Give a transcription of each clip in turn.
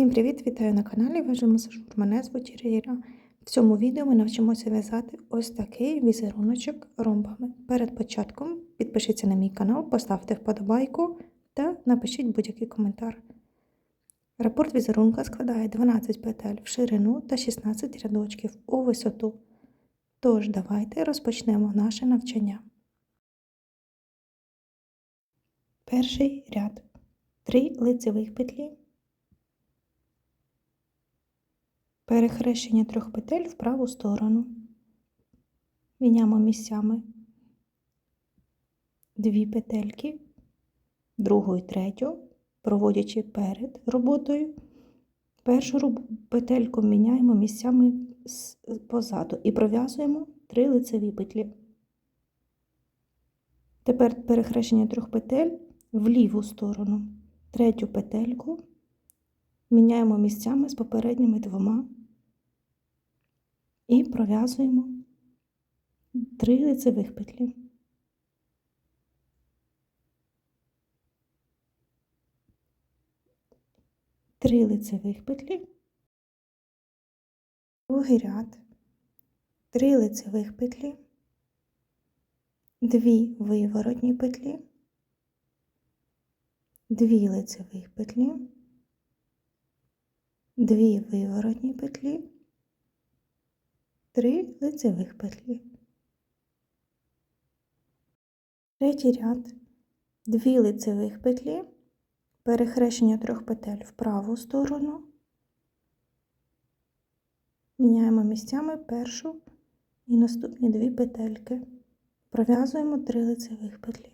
Всім привіт! Вітаю на каналі Вежа Масажур. Мене звуть Ірина. В цьому відео ми навчимося в'язати ось такий візеруночок ромбами. Перед початком підпишіться на мій канал, поставте вподобайку та напишіть будь-який коментар. Рапорт візерунка складає 12 петель в ширину та 16 рядочків у висоту. Тож, давайте розпочнемо наше навчання. Перший ряд. 3 лицевих петлі. Перехрещення трьох петель в праву сторону. Міняємо місцями дві петельки, другу і третю, проводячи перед роботою. Першу петельку міняємо місцями позаду і пров'язуємо три лицеві петлі. Тепер перехрещення трьох петель в ліву сторону. Третю петельку міняємо місцями з попередніми двома і пров'язуємо три лицевих петлі. Три лицевих петлі, другий ряд, три лицевих петлі, дві виворотні петлі, дві лицевих петлі, дві виворотні петлі. 3 лицевих петлі. Третій ряд, 2 лицевих петлі, перехрещення трьох петель в праву сторону. Міняємо місцями першу і наступні дві петельки. Пров'язуємо 3 лицевих петлі.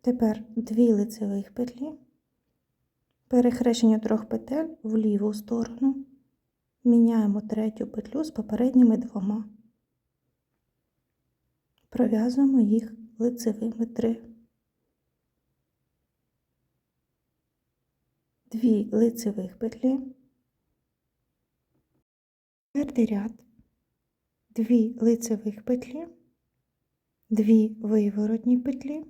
Тепер 2 лицевих петлі, перехрещення трьох петель в ліву сторону. Міняємо третю петлю з попередніми двома, пров'язуємо їх лицевими три. Дві лицевих петлі, четвертий ряд, дві лицевих петлі, дві виворотні петлі,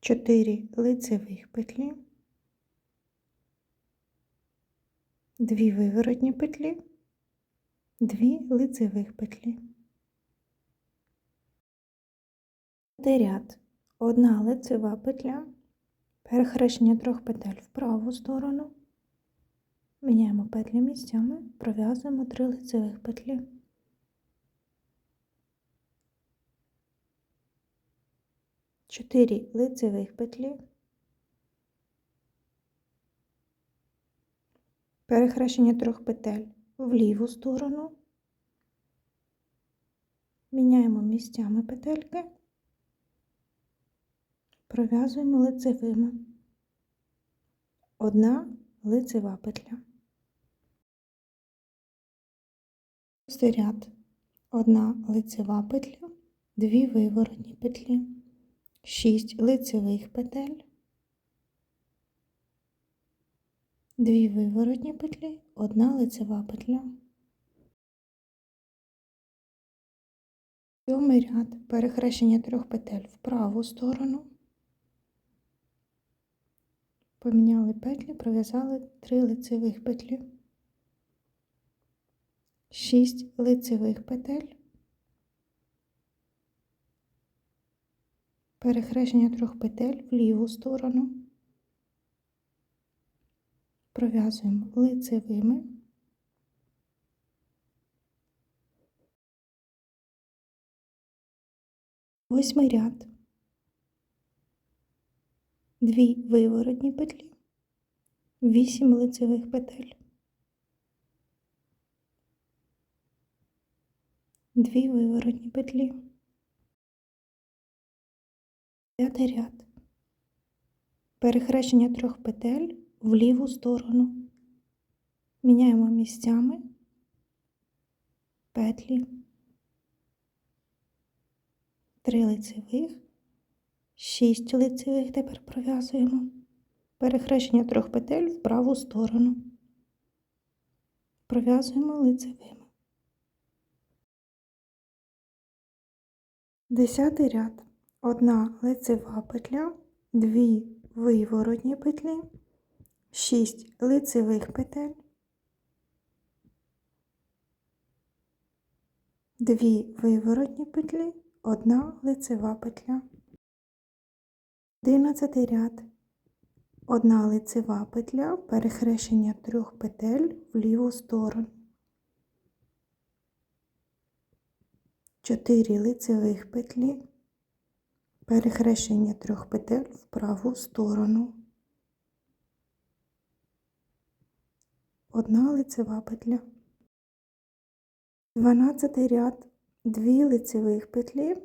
чотири лицевих петлі. Дві виворотні петлі, дві лицевих петлі. Ряд. Одна лицева петля, перехрещення трьох петель в праву сторону. Міняємо петлі місцями, пров'язуємо три лицевих петлі. Чотири лицевих петлі. Перехрещення трьох петель в ліву сторону, міняємо місцями петельки, пров'язуємо лицевими. Одна лицева петля. Шостий ряд. Одна лицева петля, дві виворотні петлі, шість лицевих петель, Дві виворотні петлі, одна лицева петля. Сьомий ряд перехрещення трьох петель в праву сторону. Поміняли петлі, пров'язали три лицевих петлі, шість лицевих петель, перехрещення трьох петель в ліву сторону пров'язуємо лицевими. Восьмий ряд, дві виворотні петлі, вісім лицевих петель, дві виворотні петлі, п'ятий ряд, перехрещення трьох петель в ліву сторону. Міняємо місцями петлі, три лицевих, шість лицевих тепер пров'язуємо, перехрещення трьох петель в праву сторону. Пров'язуємо лицевими. Десятий ряд. Одна лицева петля, дві виворотні петлі. 6 лицевих петель, 2 виворотні петлі, 1 лицева петля. 11 ряд, 1 лицева петля, перехрещення трьох петель в ліву сторону. 4 лицевих петлі, перехрещення трьох петель в праву сторону. Одна лицева петля. 12 ряд, 2 лицевих петлі,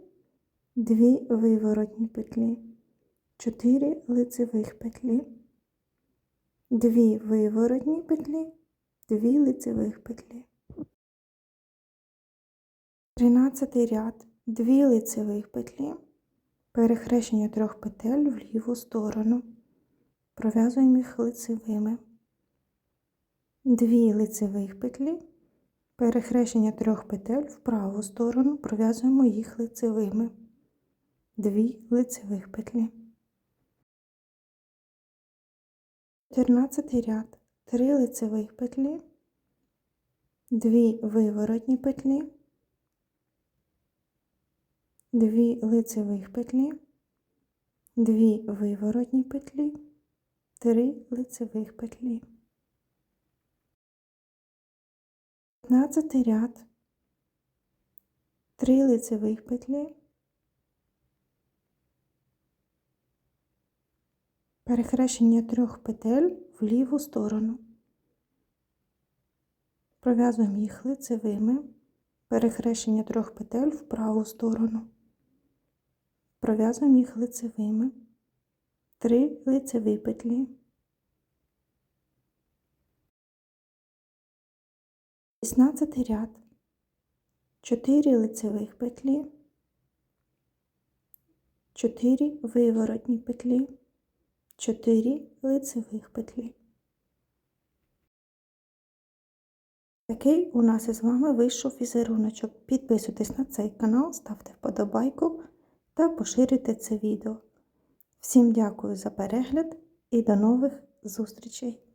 2 виворотні петлі, 4 лицевих петлі, 2 виворотні петлі, 2 лицевих петлі. 13 ряд, 2 лицевих петлі, перехрещення трьох петель в ліву сторону. Пров'язуємо їх лицевими. 2 лицевих петлі, перехрещення трьох петель в праву сторону, пров'язуємо їх лицевими. 2 лицевих петлі. 14 ряд, 3 лицевих петлі, 2 виворотні петлі, 2 лицевих петлі, 2 виворотні петлі, 3 лицевих петлі. 15 ряд, 3 лицевих петлі, перехрещення трьох петель в ліву сторону. Пров'язуємо їх лицевими, перехрещення трьох петель в праву сторону. Пров'язуємо їх лицевими, 3 лицеві петлі. 16 ряд, 4 лицевих петлі, 4 виворотні петлі, 4 лицевих петлі. Такий у нас із вами вийшов візеруночок. Підписуйтесь на цей канал, ставте вподобайку та поширюйте це відео. Всім дякую за перегляд і до нових зустрічей!